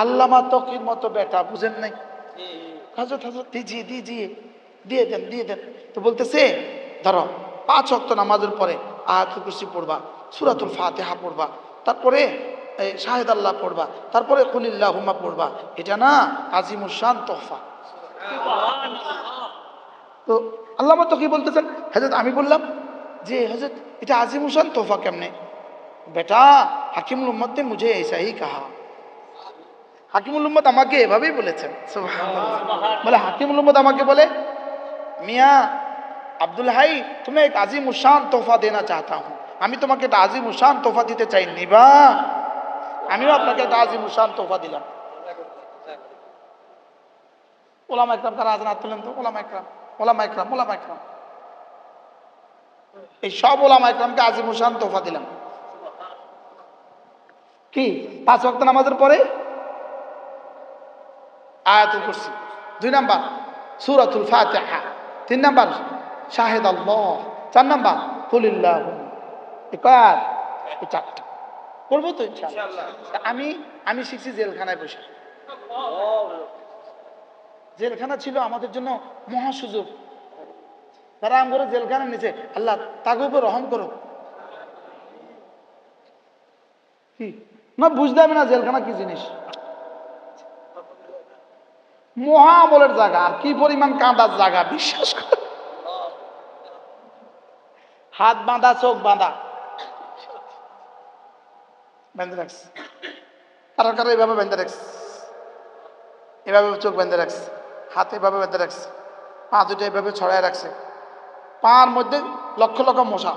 আল্লামা তকির মতো বেটা বুঝেন নাই হাজত হাজত দিজিয়ে দিজিয়ে দিয়ে দেন দিয়ে দেন তো বলতেছে ধরো পাঁচ অক্ত নামাজের পরে আয়াতুল কুরসি পড়বা সুরাতুল ফাতিহা পড়বা তারপরে এই শাহেদ আল্লাহ পড়বা তারপরে কুলিল্লাহ হুমা পড়বা এটা না আজিমুসান তোহফা তো আল্লাহ তো কি বলতেছেন হাজরত আমি বললাম যে হাজরত এটা আজিমুসান তোহফা কেমনে বেটা হাকিমুল উম্মত ने मुझे ऐसा ही कहा হাকিমুল উম্মত আমাকে এভাবেই বলেছেন বলে, হাকিমুল উম্মত আমাকে বলে, মিয়া আব্দুল হাই, তুমি এক আজিম উসান তোহফা দেনা চাহতা হুঁ আমি তোমাকে একটা আজিম উসান তোহফা দিতে চাই, নিবা। আমিও আপনাকে একটা আজিম উসান তোহফা দিলাম। ওলামা একরাম কারা হাত তুলেন তো? ওলামা একরাম ওলামা একরাম ওলামা একরাম। এই সব ওলামা একরামকে আজিম উসান তোহফা দিলাম। কি? পাঁচ ওয়াক্ত নামাজের পরে? আয়াতুল কুরসি। দুই নাম্বার সূরাতুল ফাতিহা। তিন নাম্বার শাহেদ আল্লাহ চার নাম্বার কুলিল্লাহ। এই কয়ার এই চারটা। করব তো আমি আমি শিখছি জেলখানায় বসে। জেলখানা ছিল আমাদের জন্য মহা সুযোগ। তারা আমগরে জেলখানার নিচে আল্লাহ তাকে উপর রহম করো কি? না বুঝতে হবে না জেলখানা কি জিনিস। মহাবলের জায়গা, আর কি পরিমাণ কাঁদার জায়গা, বিশ্বাস করে। হাত বাঁধা, চোখ বাঁধা। এভাবে এভাবে চোখ রাখছে। হাত এভাবে রাখছে। পা দুটো এভাবে ছড়ায় রাখছে। মধ্যে লক্ষ লক্ষ মশা।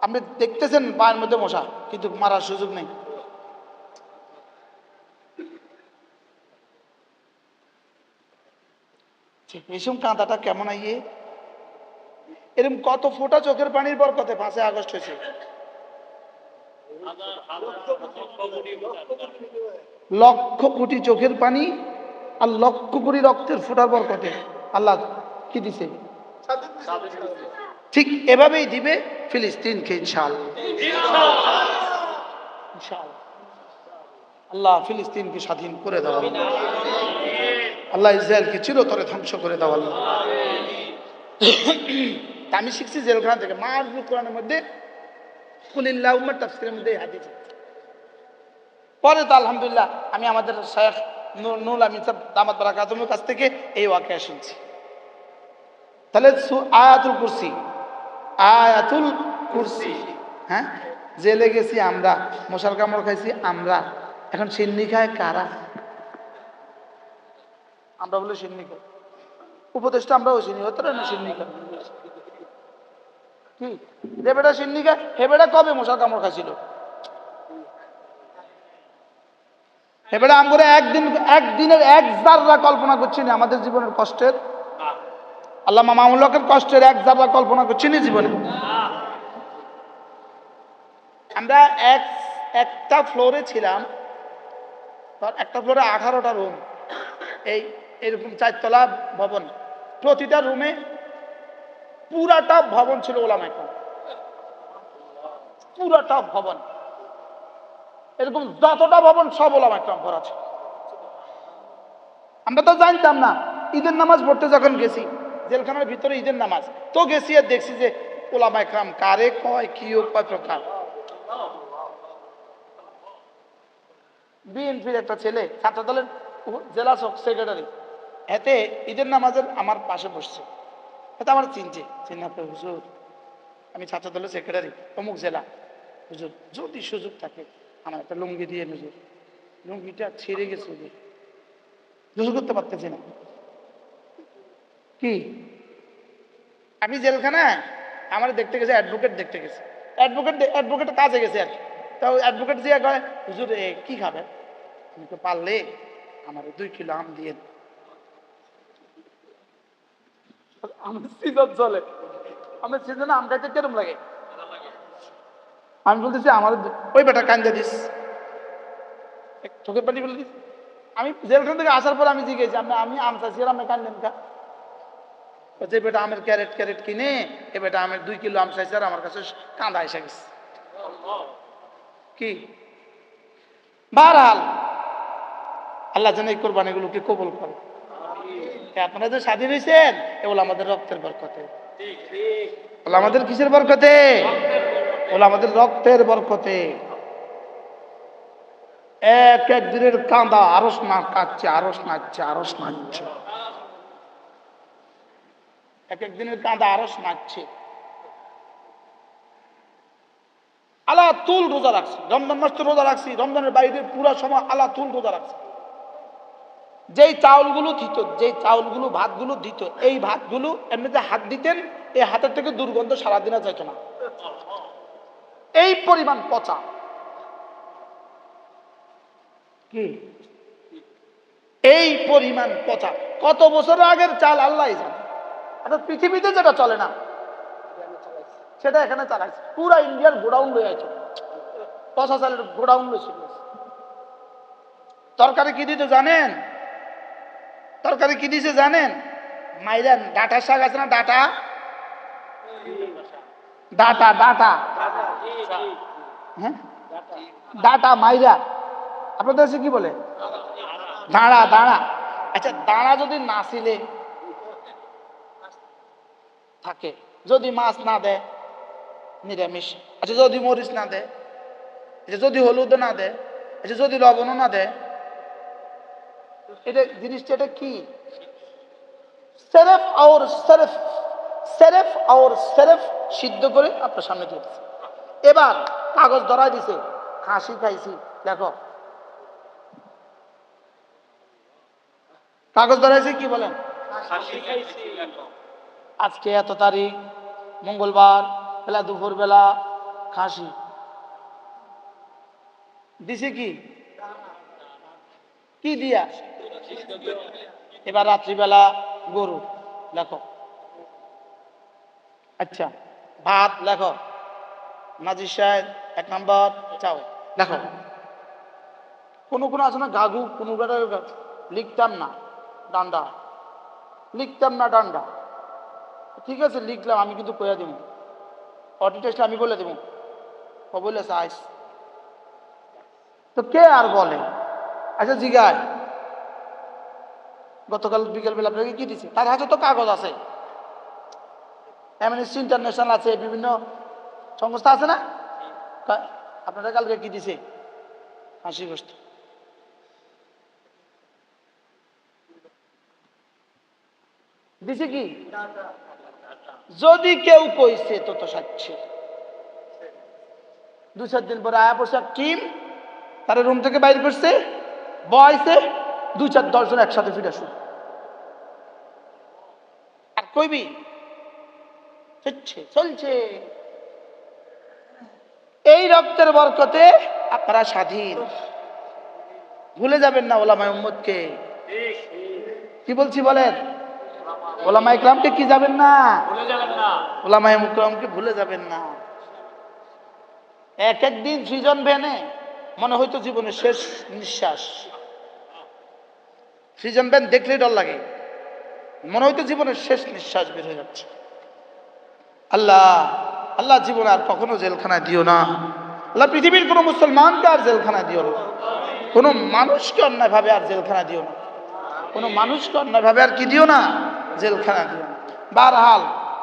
আপনি দেখতেছেন পায়ের মধ্যে মশা, কিন্তু মারার সুযোগ নেই। রেশম কাঁদাটা কেমন আইয়ে এরকম কত ফোটা চোখের পানির বরকতে পাঁচই আগস্ট হয়েছে। লক্ষ কোটি চোখের পানি আর লক্ষ কোটি রক্তের ফোটার বরকতে আল্লাহ কি দিছে? ঠিক এভাবেই দিবে ফিলিস্তিনকে ইনশাল আল্লাহ ফিলিস্তিনকে স্বাধীন করে দেওয়া আল্লাহ ইসরায়েলকে চিরতরে ধ্বংস করে দেওয়া আল্লাহ। আমি শিখছি জেলখানা থেকে। মারুল কোরআনের মধ্যে, কুলিল্লাহ উম্মার তাফসিরের মধ্যে হাদিস। পরে তো আলহামদুলিল্লাহ আমি আমাদের শেখ নুল সাহেব দামাত বারাকাতুমের কাছ থেকে এই ওয়াকে শুনছি। তাহলে আয়াতুল কুরসি। আয়াতুল কুরসি। হ্যাঁ? জেলে গেছি আমরা, মশাল কামড় খাইছি আমরা। এখন সিন্নি খায় কারা? আমরা বলে সিন্নি খাই উপদেশটা আমরাও চিনি হতে না সিন্নি খাই কি? যে বেটা সিন্নি খায় হে বেটা কবে মশার কামড় খাইছিল? বেটা আমরা একদিন, একদিনের এক জাররা কল্পনা করছি না আমাদের জীবনের কষ্টের। আল্লাহ মামুল্লকের কষ্টের এক জাররা কল্পনা করছি না জীবনে। আমরা এক, একটা ফ্লোরে ছিলাম একটা ফ্লোরে আঠারোটা রুম এই এরকম চারতলা ভবন। প্রতিটা রুমে পুরাটা ভবন ছিল ওলাম এখন পুরাটা ভবন। এরকম যতটা ভবন সব ওলাম একটা ভরা আছে আমরা তো জানতাম না, ঈদের নামাজ পড়তে যখন গেছি, জেলখানার ভিতরে ঈদের নামাজ, তো গেছি আর দেখছি যে ওলামা একরাম কারে কয়, কি ও কয় প্রকার। বিএনপির একটা ছেলে ছাত্র দলের জেলা সেক্রেটারি এতে ঈদের নামাজের আমার পাশে বসছে। এতে আমার চিনছে চিন্তা হুজুর, আমি ছাত্র দলের সেক্রেটারি অমুক জেলা। হুজুর, যদি সুযোগ থাকে, আমার একটা লুঙ্গি দিয়ে হুজুর লুঙ্গিটা ছিঁড়ে গেছে হুজুর জুজু করতে পারতেছি না। কি? আমি জেলখানা আমার দেখতে গেছে অ্যাডভোকেট দেখতে গেছে। অ্যাডভোকেট অ্যাডভোকেট কাজে গেছে আর তাও অ্যাডভোকেট দিয়ে কয় হুজুর কি খাবেন আমি তো পারলে আমার দুই কিলো আম দিয়ে দিন।" কেরম লাগে? আমি বলতেছি, আমার ওই বেটা কান্দে দিস। পানি দিস। আমি জেলখান থেকে আসার পর আমি জিজ্ঞেস আমি আমি আম আর আমি কান্দেন যে বেটা আমের ক্যারেট ক্যারেট কিনে এ বেটা আমের দুই কিলো আম চাইছে আর আমার কাছে কাঁদা এসে গেছে। কি? বারহাল আল্লাহ যেন এই কোরবানিগুলোকে কবল করে। আপনারা যে স্বাধীন হয়েছেন এগুলো আমাদের রক্তের বরকতে। ওগুলো আমাদের কিসের বরকতে? ওগুলো আমাদের রক্তের বরকতে। এক এক দিনের কাঁদা, আরস না কাঁদছে, আরস নাচছে আরস নাচছে। এক এক দিনের কাঁদা, আরস নাচছে। আলা তুল রোজা রাখছি, রমজান মাস তো রোজা রাখছি, রমজানের বাইরে পুরো সময় আলা তুল রোজা রাখছি। যেই চাউলগুলো দিত যেই চাউলগুলো, ভাতগুলো দিত এই ভাতগুলো এমনিতে হাত দিতেন, এই হাতের থেকে দুর্গন্ধ সারাদিন যেত না। এই পরিমাণ পচা। কি? এই পরিমাণ পচা। কত বছর আগের চাল, আল্লাহ জানে। আচ্ছা পৃথিবীতে যেটা চলে না, সেটা এখানে চালাইছে। পুরা ইন্ডিয়ার গোডাউন লয়ে আছে পচা চালের গোডাউন লইছিল তরকারি কি দিতে জানেন? তরকারি কি দিছে জানেন? মাইরান, ডাটা শাক আছে না ডাটা? ডাটা ডাটা। হ্যাঁ? ডাটা, মাইরা। আপনাদের কি বলে? দাঁড়া দাঁড়া। আচ্ছা দাঁড়া যদি না ছিলে, থাকে। যদি মাছ না দেয়, নিরামিষ। আচ্ছা যদি মরিচ না দেয় আচ্ছা যদি হলুদ না দেয় আচ্ছা যদি লবণও না দেয় এটা জিনিসটা এটা কি? সেরেফ আর সেরেফ সেরেফ আর সেরেফ সিদ্ধ করে আপনার সামনে দিয়ে দিচ্ছে এবার কাগজ ধরাই দিছে খাসি খাইছি দেখো। কাগজ ধরাইছে কি বলেন? আজকে এত তারিখ মঙ্গলবার বেলা দুপুর বেলা খাসি। দিছে কি? কি দিয়া? এবার রাত্রিবেলা গরু, লেখো। আচ্ছা ভাত, লেখো। নাজির সাহেব, এক নম্বর, চাও। লেখো। কোনো কোনো আছে না, গাগু, কোনো লিখতাম না, ডান্ডা। লিখতাম না ডান্ডা। ঠিক আছে, লিখলাম, আমি কিন্তু কইয়া দেবো। অটি আমি বলে দেবো। ও বলে সাইজ তো কে আর বলে? আচ্ছা জিগায়। গতকাল বিকেলবেলা আপনাকে কি দিছে? তার হাতে তো কাগজ আছে। অ্যামনেস্টি ইন্টারন্যাশনাল আছে, বিভিন্ন সংস্থা আছে না? আপনারা কালকে কি দিছে? হাসি গোষ্ঠ। দিছে কি? যদি কেউ কইছে তো তো সাচ্ছে দু চার দিন পরে আয়া পড়ছে টিম তারা রুম থেকে বাইর করছে, বয়সে দু চার দশজন একসাথে ফিরে আসুন চলছে চলছে। এই রক্তের বরকতে আপনারা স্বাধীন। ভুলে যাবেন না ওলামায় উম্মদকে। কি বলছি বলেন? ওলামা ইকরামকে কি যাবেন না? ওলামা ইকরামকে ভুলে যাবেন না। এক একদিন সৃজন ভেনে মনে হয়তো জীবনের শেষ নিঃশ্বাস। সৃজন ভ্যান দেখলেই ডর লাগে। মনে হয়তো জীবনের শেষ নিঃশ্বাস বের হয়ে যাচ্ছে। আল্লাহ আল্লাহ জীবনে আর কখনো জেলখানায় দিও না। আল্লাহ পৃথিবীর কোনো মুসলমানকে আর জেলখানায় দিও না। কোনো মানুষকে অন্যায়ভাবে আর জেলখানা দিও না। কোনো মানুষকে অন্যায়ভাবে আর কি দিও না? জেলখানা দিও না। বারহাল,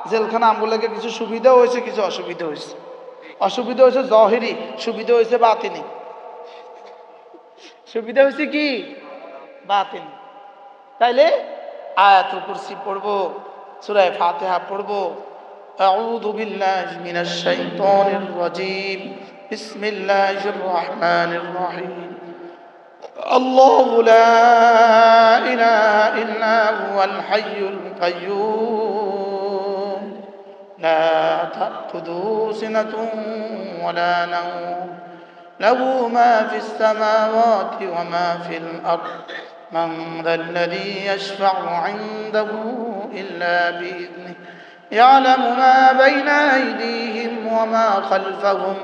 জেলখানা আমগুলোকে কিছু সুবিধা হয়েছে, কিছু অসুবিধা হয়েছে। অসুবিধা হয়েছে জহেরি, সুবিধা হয়েছে বাতিনি। সুবিধা হয়েছে কি? বাতিনি। তাইলে আয়াতুল কুরসি পড়বো সূরা ফাতিহা পড়বো أعوذ بالله من الشيطان الرجيم بسم الله الرحمن الرحيم الله لا إله إلا هو الحي القيوم لا تأخذه سنة ولا نوم له ما في السماوات وما في الأرض من ذا الذي يشفع عنده إلا بإذنه. يعلم ما بين أيديهم وما خلفهم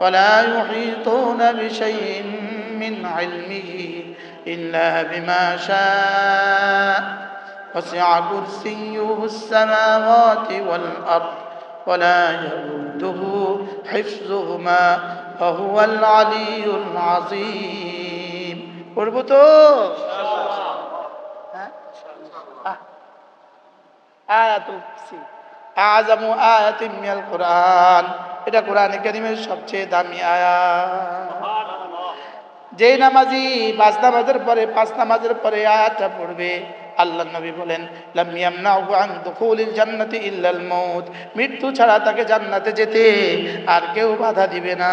ولا يحيطون بشيء من علمه إلا بما شاء. وسع كرسيه السماوات والأرض ولا يؤده حفظهما وهو العلي العظيم. قربتو আয়াতুল কুরসি। আযামু আয়াতিন মিনাল কোরআন। এটা কোরআনে কারীমের সবচেয়ে দামি আয়াত যে নামাজি পাঁচ নামাজের পরে পাঁচ নামাজের পরে আয়াতটা পড়বে আল্লাহ নবী বলেন জান্নাতি ইল্লাল মৃত্যু ছাড়া তাকে জান্নাতে যেতে আর কেউ বাধা দিবে না।